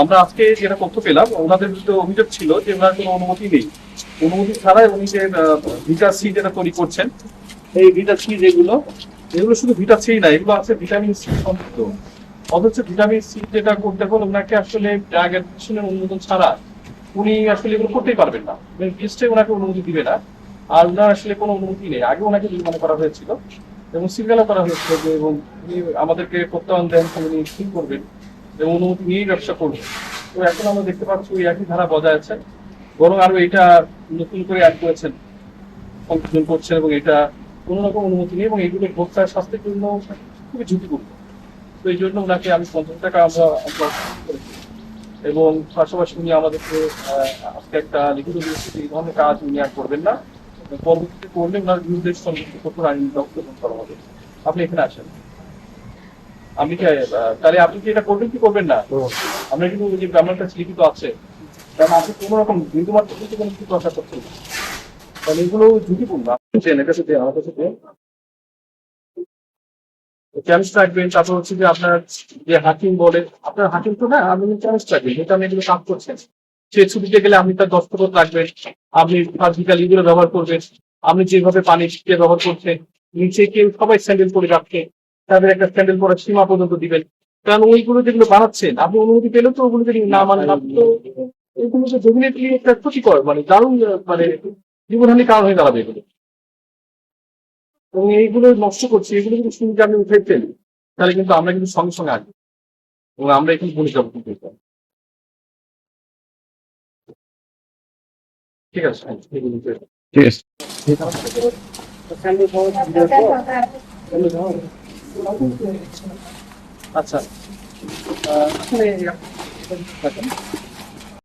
আমরা আজকে যেটা তথ্য পেলাম, ওনাদের বিরুদ্ধে অভিযোগ ছিল যে ওনার কোনো অনুমতি নেই। অনুমতি ছাড়াই উনি যে ভিটা সি যেটা তৈরি করছেন, এই ভিটা সি যেগুলো, এগুলো শুধু ভিটা সি না, এগুলো আছে ভিটামিন সি সমৃদ্ধ। অথচ ভিটামিন সি যেটা করতে হলে ওনাকে আসলে ড্রাগ অনুমোদন ছাড়া উনি আসলে এগুলো করতেই পারবেন না। লিস্টে ওনাকে অনুমতি দিবে না, আর ওনার আসলে কোনো অনুমতি নেই। আগে ওনাকে জরিমানা করা হয়েছিল, এবং সিঙ্গালা করা হয়েছিল এবং উনি আমাদেরকে প্রত্যয়ন দেন উনি কি করবেন। এবং অনুমতি নিয়েই ব্যবসা করবেন তো এখন আমরা দেখতে পাচ্ছি ওই একই ধারা বজায় আছে। বরং আরও এটা নতুন করে অ্যাড করেছেন সংশোধন করছেন এবং এটা কোনো রকম অনুমতি নেই এবং এগুলো ভোক্তার স্বাস্থ্যের জন্য খুবই ঝুঁকিপূর্ণ। তো এই জন্য ওনাকে আমি পঞ্চাশ টাকা আমরা এবং পাশাপাশি উনি আমাদেরকে আজকে একটা লিখিত দিয়েছে যে এই ধরনের কাজ উনি আর করবেন না। পরবর্তীতে করলে ওনার বিরুদ্ধে সংযুক্ত কঠোর আইন গ্রহণ করা হবে। আপনি এখানে আসেন। আহ, তাহলে আপনি কি এটা করবেন কি করবেন না? আমরা কিন্তু যে আমার কাছে লিখিত আছে। কারণ আপনি কোনো রকম বিন্দুমাত্র কিছু কোনো কিছু আশা করছেন। কারণ এগুলো ঝুঁকিপূর্ণ। আপনি চেন, এটা সাথে আমার কাছে। কেমিস্ট রাখবেন তারপর হচ্ছে যে আপনার যে হাকিম বলে আপনার হাকিম তো না আপনি কেমিস্ট রাখবেন যেটা আপনি এগুলো কাজ করছেন। সে ছুটিতে গেলে আপনি তার দস্তখত রাখবেন আপনি সার্জিক্যাল এগুলো ব্যবহার করবেন আপনি যেভাবে পানি ছিটিয়ে ব্যবহার করছেন নিচে কেউ সবাই স্যান্ডেল পরে রাখছে তাদের একটা স্যান্ডেল পরার সীমা পর্যন্ত দিবেন। কারণ ওইগুলো যেগুলো বানাচ্ছেন আপনি অনুমতি পেলে তো ওগুলো যদি না মানেন আপনি তো এগুলো তো ডেফিনেটলি একটা ক্ষতিকর মানে দারুণ মানে জীবনহানি কারণ হয়ে দাঁড়াবে এগুলো। এবং এইগুলো নষ্ট করছে এগুলো যদি শুনতে আপনি উঠে ফেলেন তাহলে কিন্তু আমরা কিন্তু সঙ্গে সঙ্গে আসব। এবং আমরা এখানে বলে যাব কিন্তু ঠিক আছে ঠিক আছে। আচ্ছা। আসলে